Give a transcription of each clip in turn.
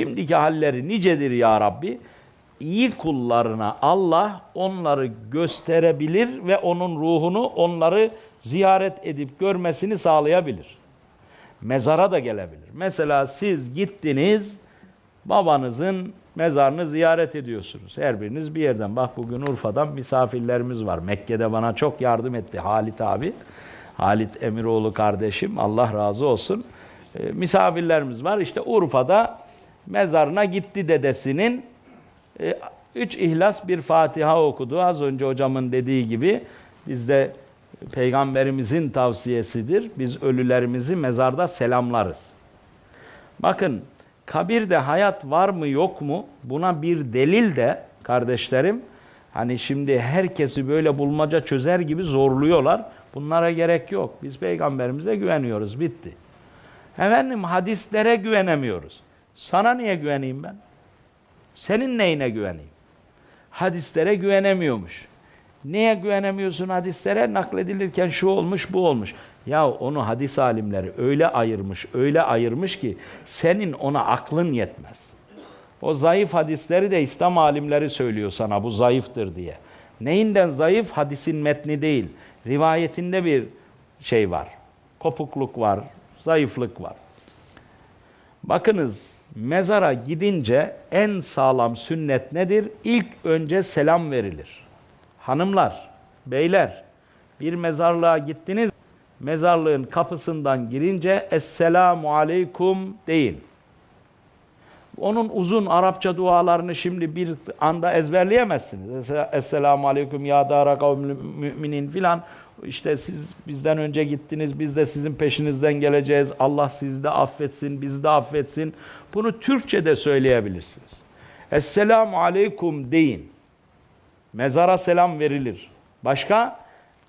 Şimdiki halleri nicedir ya Rabbi. İyi kullarına Allah onları gösterebilir ve onun ruhunu onları ziyaret edip görmesini sağlayabilir. Mezara da gelebilir. Mesela siz gittiniz babanızın mezarını ziyaret ediyorsunuz. Her biriniz bir yerden. Bak bugün Urfa'dan misafirlerimiz var. Mekke'de bana çok yardım etti Halit abi. Halit Emiroğlu kardeşim Allah razı olsun. Ee, misafirlerimiz var. İşte Urfa'da mezarına gitti dedesinin. E, üç ihlas bir Fatiha okudu. Az önce hocamın dediği gibi bizde peygamberimizin tavsiyesidir. Biz ölülerimizi mezarda selamlarız. Bakın kabirde hayat var mı yok mu? Buna bir delil de kardeşlerim hani şimdi herkesi böyle bulmaca çözer gibi zorluyorlar. Bunlara gerek yok. Biz peygamberimize güveniyoruz. Bitti. Efendim hadislere güvenemiyoruz. Sana niye güveneyim ben? Senin neyine güveneyim? Hadislere güvenemiyormuş. Niye güvenemiyorsun hadislere? Nakledilirken şu olmuş, bu olmuş. Ya onu hadis alimleri öyle ayırmış, öyle ayırmış ki senin ona aklın yetmez. O zayıf hadisleri de İslam alimleri söylüyor sana bu zayıftır diye. Neyinden zayıf? Hadisin metni değil. Rivayetinde bir şey var. Kopukluk var, zayıflık var. Bakınız mezara gidince en sağlam sünnet nedir? İlk önce selam verilir. Hanımlar, beyler bir mezarlığa gittiniz. Mezarlığın kapısından girince Esselamu Aleyküm deyin. Onun uzun Arapça dualarını şimdi bir anda ezberleyemezsiniz. Es- Esselamu Aleyküm ya dara kavmül müminin filan. İşte siz bizden önce gittiniz, biz de sizin peşinizden geleceğiz. Allah sizi de affetsin, bizi de affetsin. Bunu Türkçe'de söyleyebilirsiniz. Esselamu Aleyküm deyin. Mezara selam verilir. Başka?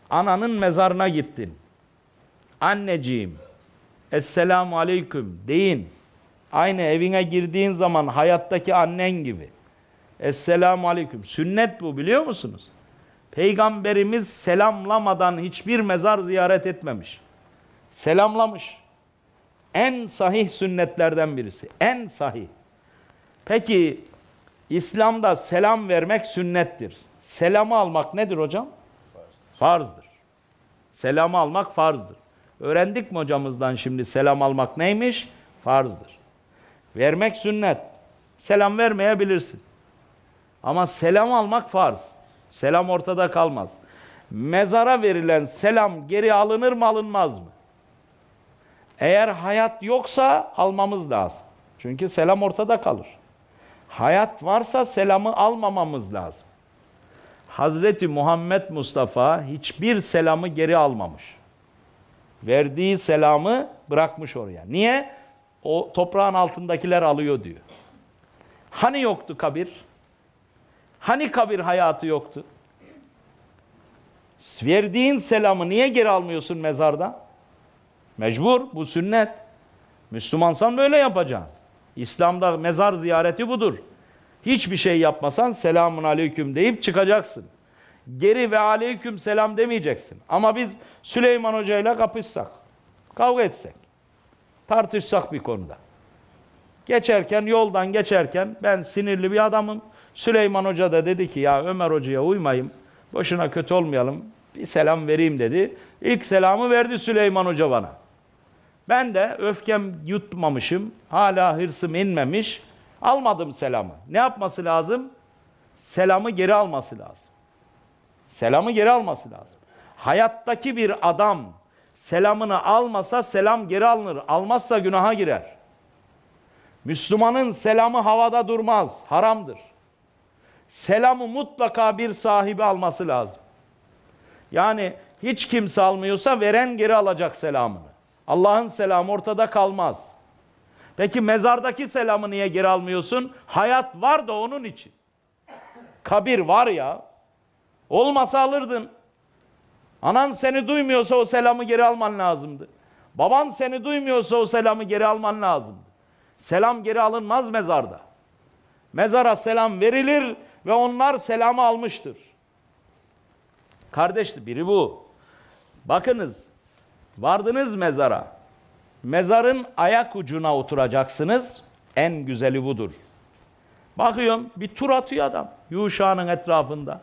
Ananın mezarına gittin. Anneciğim, Esselamu Aleyküm deyin. Aynı evine girdiğin zaman hayattaki annen gibi. Esselamu Aleyküm. Sünnet bu biliyor musunuz? Peygamberimiz selamlamadan hiçbir mezar ziyaret etmemiş. Selamlamış. En sahih sünnetlerden birisi. En sahih. Peki İslam'da selam vermek sünnettir. Selamı almak nedir hocam? Farzdır. Selamı almak farzdır. Öğrendik mi hocamızdan şimdi selam almak neymiş? Farzdır. Vermek sünnet. Selam vermeyebilirsin. Ama selam almak farz. Selam ortada kalmaz. Mezara verilen selam geri alınır mı alınmaz mı? Eğer hayat yoksa almamız lazım. Çünkü selam ortada kalır. Hayat varsa selamı almamamız lazım. Hazreti Muhammed Mustafa hiçbir selamı geri almamış. Verdiği selamı bırakmış oraya. Niye? O toprağın altındakiler alıyor diyor. Hani yoktu kabir? Hani kabir hayatı yoktu? Verdiğin selamı niye geri almıyorsun mezarda? Mecbur, bu sünnet. Müslümansan böyle yapacaksın. İslam'da mezar ziyareti budur. Hiçbir şey yapmasan selamun aleyküm deyip çıkacaksın. Geri ve aleyküm selam demeyeceksin. Ama biz Süleyman Hoca ile kapışsak, kavga etsek, tartışsak bir konuda. Geçerken, yoldan geçerken ben sinirli bir adamım. Süleyman Hoca da dedi ki ya Ömer Hoca'ya uymayayım, boşuna kötü olmayalım, bir selam vereyim dedi. İlk selamı verdi Süleyman Hoca bana. Ben de öfkem yutmamışım, hala hırsım inmemiş, almadım selamı. Ne yapması lazım? Selamı geri alması lazım. Selamı geri alması lazım. Hayattaki bir adam selamını almasa selam geri alınır. Almazsa günaha girer. Müslümanın selamı havada durmaz, haramdır. Selamı mutlaka bir sahibi alması lazım. Yani hiç kimse almıyorsa veren geri alacak selamını. Allah'ın selamı ortada kalmaz. Peki mezardaki selamı niye geri almıyorsun? Hayat var da onun için. Kabir var ya. Olmasa alırdın. Anan seni duymuyorsa o selamı geri alman lazımdı. Baban seni duymuyorsa o selamı geri alman lazımdı. Selam geri alınmaz mezarda. Mezara selam verilir ve onlar selamı almıştır. Kardeşli biri bu. Bakınız vardınız mezara. Mezarın ayak ucuna oturacaksınız. En güzeli budur. Bakıyorum bir tur atıyor adam Yuşa'nın etrafında.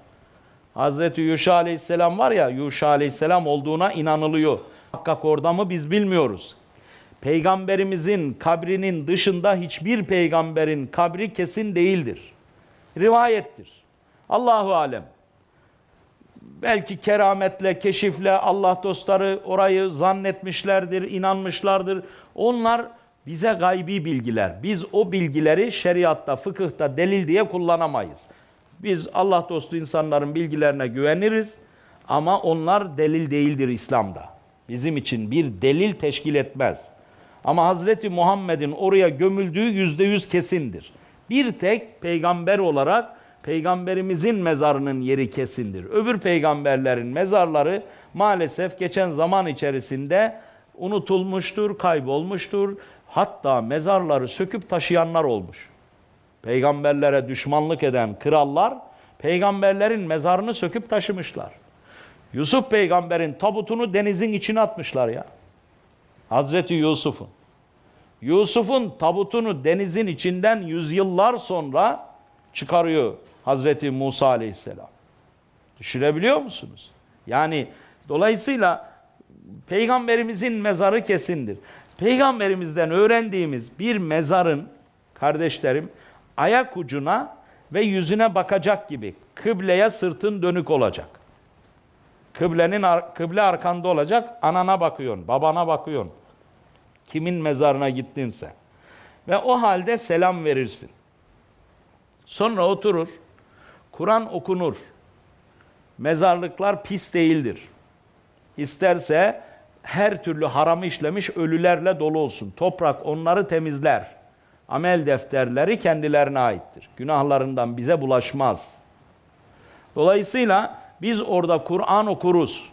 Hazreti Yuşa aleyhisselam var ya Yuşa aleyhisselam olduğuna inanılıyor. Hakkak orada mı biz bilmiyoruz. Peygamberimizin kabrinin dışında hiçbir peygamberin kabri kesin değildir. Rivayettir. Allahu alem. Belki kerametle, keşifle Allah dostları orayı zannetmişlerdir, inanmışlardır. Onlar bize gaybi bilgiler. Biz o bilgileri şeriatta, fıkıhta delil diye kullanamayız. Biz Allah dostu insanların bilgilerine güveniriz ama onlar delil değildir İslam'da. Bizim için bir delil teşkil etmez. Ama Hazreti Muhammed'in oraya gömüldüğü yüzde yüz kesindir. Bir tek peygamber olarak peygamberimizin mezarının yeri kesindir. Öbür peygamberlerin mezarları maalesef geçen zaman içerisinde unutulmuştur, kaybolmuştur. Hatta mezarları söküp taşıyanlar olmuş. Peygamberlere düşmanlık eden krallar peygamberlerin mezarını söküp taşımışlar. Yusuf peygamberin tabutunu denizin içine atmışlar ya. Hazreti Yusuf'un. Yusuf'un tabutunu denizin içinden yüzyıllar sonra çıkarıyor Hazreti Musa aleyhisselam. Düşünebiliyor musunuz? Yani dolayısıyla peygamberimizin mezarı kesindir. Peygamberimizden öğrendiğimiz bir mezarın kardeşlerim ayak ucuna ve yüzüne bakacak gibi kıbleye sırtın dönük olacak. Kıblenin kıble arkanda olacak. Anana bakıyorsun, babana bakıyorsun. Kimin mezarına gittinse. Ve o halde selam verirsin. Sonra oturur. Kur'an okunur. Mezarlıklar pis değildir. İsterse her türlü haramı işlemiş ölülerle dolu olsun. Toprak onları temizler. Amel defterleri kendilerine aittir. Günahlarından bize bulaşmaz. Dolayısıyla biz orada Kur'an okuruz.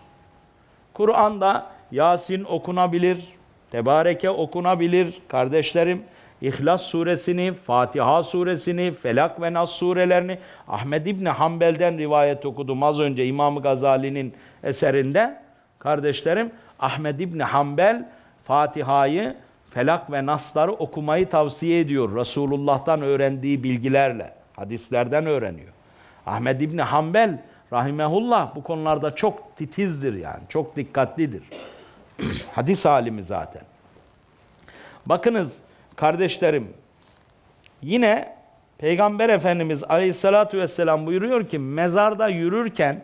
Kur'an'da Yasin okunabilir, Tebareke okunabilir. Kardeşlerim, İhlas suresini, Fatiha suresini, Felak ve Nas surelerini Ahmed İbni Hanbel'den rivayet okudum az önce İmam Gazali'nin eserinde. Kardeşlerim, Ahmed İbni Hanbel Fatiha'yı, Felak ve Nas'ları okumayı tavsiye ediyor. Resulullah'tan öğrendiği bilgilerle, hadislerden öğreniyor. Ahmed İbni Hanbel rahimehullah bu konularda çok titizdir yani, çok dikkatlidir. Hadis alimi zaten. Bakınız kardeşlerim, yine Peygamber Efendimiz Aleyhisselatü Vesselam buyuruyor ki mezarda yürürken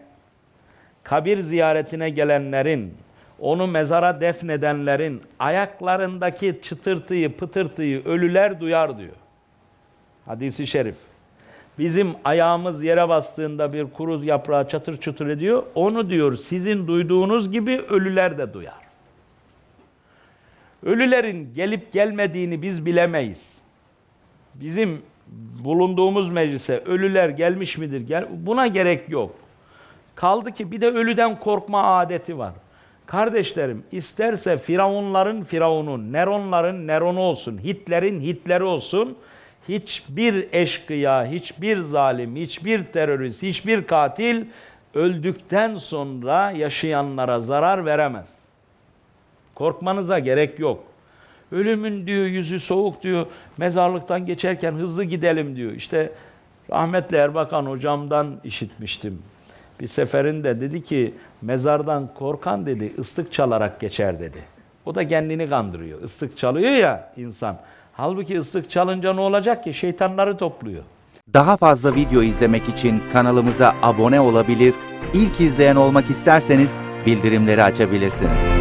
kabir ziyaretine gelenlerin, onu mezara defnedenlerin ayaklarındaki çıtırtıyı, pıtırtıyı ölüler duyar diyor. Hadisi şerif. Bizim ayağımız yere bastığında bir kuru yaprağı çatır çutur ediyor. Onu diyor sizin duyduğunuz gibi ölüler de duyar. Ölülerin gelip gelmediğini biz bilemeyiz. Bizim bulunduğumuz meclise ölüler gelmiş midir? Gel buna gerek yok. Kaldı ki bir de ölüden korkma adeti var. Kardeşlerim isterse Firavunların Firavunu, Neronların Neronu olsun, Hitler'in Hitler'i olsun. Hiçbir eşkıya, hiçbir zalim, hiçbir terörist, hiçbir katil öldükten sonra yaşayanlara zarar veremez. Korkmanıza gerek yok. Ölümün diyor yüzü soğuk diyor. Mezarlıktan geçerken hızlı gidelim diyor. İşte rahmetli Erbakan hocamdan işitmiştim. Bir seferinde dedi ki mezardan korkan dedi ıslık çalarak geçer dedi. O da kendini kandırıyor. Islık çalıyor ya insan. Halbuki ıslık çalınca ne olacak ki? Şeytanları topluyor. Daha fazla video izlemek için kanalımıza abone olabilir, ilk izleyen olmak isterseniz bildirimleri açabilirsiniz.